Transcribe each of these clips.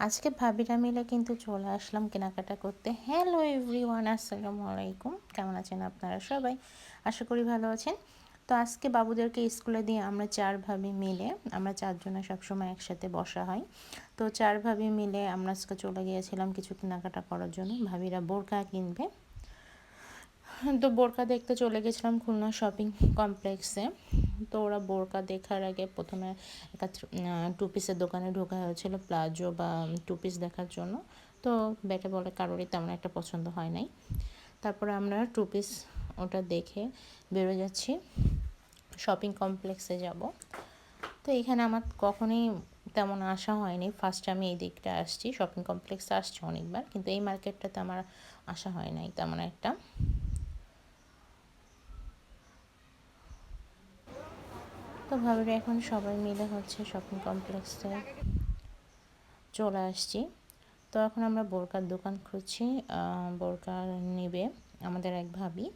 আজকে ভাবিরা মিলে কিন্তু চলে আসলাম কেনাকাটা করতে। হ্যালো এভরিওয়ান আসসালামু আলাইকুম। কেমন আছেন আপনারা সবাই? আশা করি ভালো আছেন। তো আজকে বাবুদেরকে স্কুলে দিয়ে আমরা চার ভাবি মিলে, আমরা চারজনে সবসময় একসাথে বসা হয়। তো চার ভাবি মিলে আমরা আজকে চলে গিয়েছিলাম কিছু কেনাকাটা করার জন্য। ভাবিরা বোরকা কিনবে। তো বোরকা দেখতে চলে গেছিলাম খুলনা শপিং কমপ্লেক্সে। তো ওরা বোরকা দেখার আগে প্রথমে একটা টু পিসের দোকানে ঢোকা হয়েছিল প্লাজো বা টু পিস দেখার জন্য। তো ব্যাটে বলে কারোরই তেমন একটা পছন্দ হয় নাই। তারপরে আমরা টু পিস ওটা দেখে বেরো যাচ্ছি শপিং কমপ্লেক্সে যাব। তো এখানে আমার কখনোই তেমন আসা হয়নি। ফার্স্ট আমি এই দিকটা আসছি শপিং কমপ্লেক্সে আসছি অনেকবার, কিন্তু এই মার্কেটটাতে আমার আসা হয় নাই তেমন একটা। তো ভাবিরা এখন সবাই মিলে হচ্ছে শপিং কমপ্লেক্সে চলে আসছি। তো এখন আমরা বোরকার দোকান খুঁজছি বোরকা নেবে আমাদের এক ভাবি।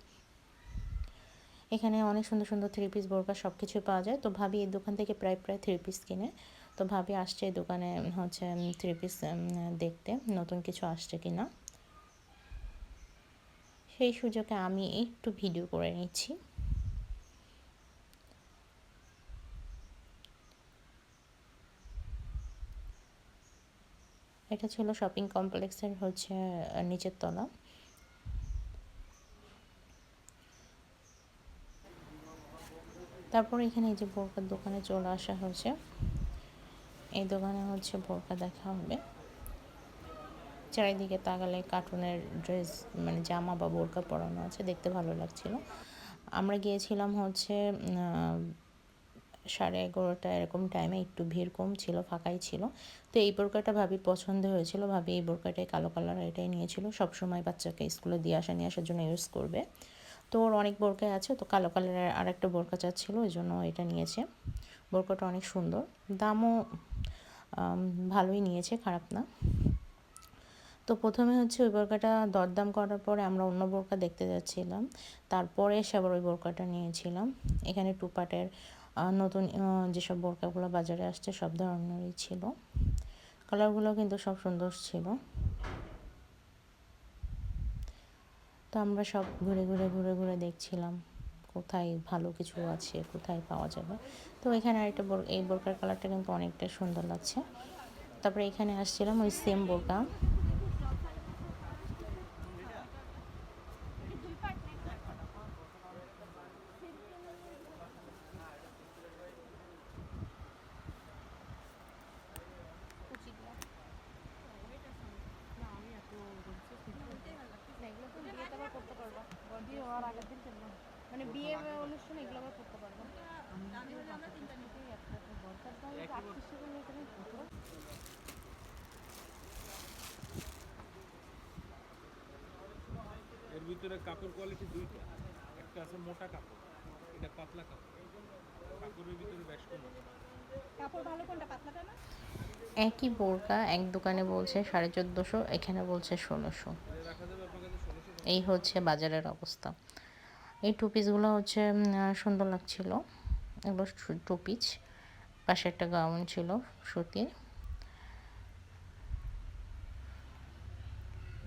এখানে অনেক সুন্দর সুন্দর থ্রি পিস বোরকা সব কিছুই পাওয়া যায়। তো ভাবি এই দোকান থেকে প্রায় প্রায় থ্রি পিস কিনে। তো ভাবি আসছে এই দোকানে হচ্ছে থ্রি পিস দেখতে, নতুন কিছু আসছে কি না সেই সুযোগে আমি একটু ভিডিও করে নিচ্ছি। এটা ছিল শপিং কমপ্লেক্সের হচ্ছে নিচের তলা। তারপর এখানে এই যে বোরকার দোকানে চলে আসা হয়েছে। এই দোকানে হচ্ছে বোরকা দেখা হবে। চারিদিকে তাকালে কার্টুনের ড্রেস মানে জামা বা বোরকা পরানো আছে, দেখতে ভালো লাগছিল। আমরা গিয়েছিলাম হচ্ছে সাড়ে এগারোটা এরকম টাইমে একটু ভিড় কম ছিল, ফাঁকাই ছিল। তো এই বোরকাটা ভাবি পছন্দ হয়েছিল, ভাবি এই বোরকাটাই কালো কালার এটাই নিয়েছিল। সবসময় বাচ্চাকে স্কুলে দিয়ে আসা, নিয়ে আসার জন্য ইউজ করবে। তো ওর অনেক বোরকায় আছে, তো কালো কালারের আর একটা বোরকা চাচ্ছিল, ওই জন্য এটা নিয়েছে। বোরকাটা অনেক সুন্দর। দামও ভালোই নিয়েছে, খারাপ না। তো প্রথমে হচ্ছে ওই বোরকাটা দরদাম করার পরে আমরা অন্য বোরকা দেখতে যাচ্ছিলাম। তারপরে এসে আবার ওই বোরকাটা নিয়েছিলাম। এখানে টু পার্টের নতুন যেসব বোরকাগুলো বাজারে আসছে, সব ধরনেরই ছিল। কালারগুলো কিন্তু সব সুন্দর ছিল। তো আমরা সব ঘুরে ঘুরে ঘুরে ঘুরে দেখছিলাম কোথায় ভালো কিছু আছে, কোথায় পাওয়া যাবে। তো এখানে আরেকটা বোর, এই বোরকার কালারটা কিন্তু অনেকটা সুন্দর লাগছে। তারপরে এখানে আসছিলাম ওই সেম বোরকা। মানে বিয়ে অনুষ্ঠানে এগুলো আবার করতে পারব। এর ভিতরে কাপড় কোয়ালিটি দুইটা। একটা আছে মোটা কাপড় এটা পাতলা কাপড়। কাপড়ের ভিতরে বেশ কম কাপড় ভালো কোনটা পাতলাটা না? একই বোরকা এক দোকানে বলছে সাড়ে চোদ্দোশো এখানে বলছে ষোলোশো। এই হচ্ছে বাজারের অবস্থা। এই টু পিসগুলো হচ্ছে সুন্দর লাগছিল। এগুলো টু পিস পাশে একটা গাউন ছিল সুতির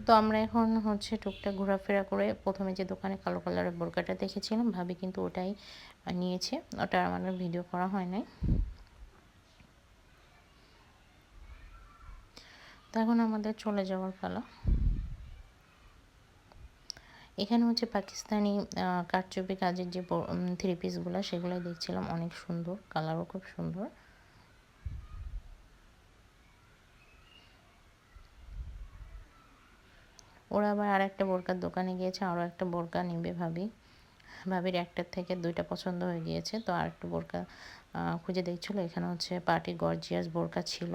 তো আমরা এখন হচ্ছে টুকটাক ঘোরাফেরা করে প্রথমে যে দোকানে কালো কালারের বোরকাটা দেখেছিলাম, ভাবি কিন্তু ওটাই নিয়েছে। ওটা আমার ভিডিও করা হয় নাই। তো এখন আমাদের চলে যাওয়ার পালা। এখানে হচ্ছে পাকিস্তানি কারচুপি কাজের যে থ্রি পিসগুলো সেগুলো দেখছিলাম। অনেক সুন্দর কালারও খুব সুন্দর। ওরা আবার আর একটা বোরকার দোকানে গিয়েছে আরও একটা বোরকা নিবে ভাবি। ভাবির একটার থেকে দুইটা পছন্দ হয়ে গিয়েছে তো আর একটা বোরকা খুঁজে দেখছিল। এখানে হচ্ছে পার্টি গর্জিয়াস বোরকা ছিল।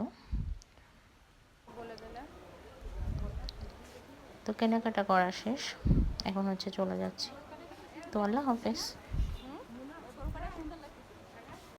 তো কেনাকাটা করা শেষ। এখন হচ্ছে চলে যাচ্ছি। তো আল্লাহ হাফেজ।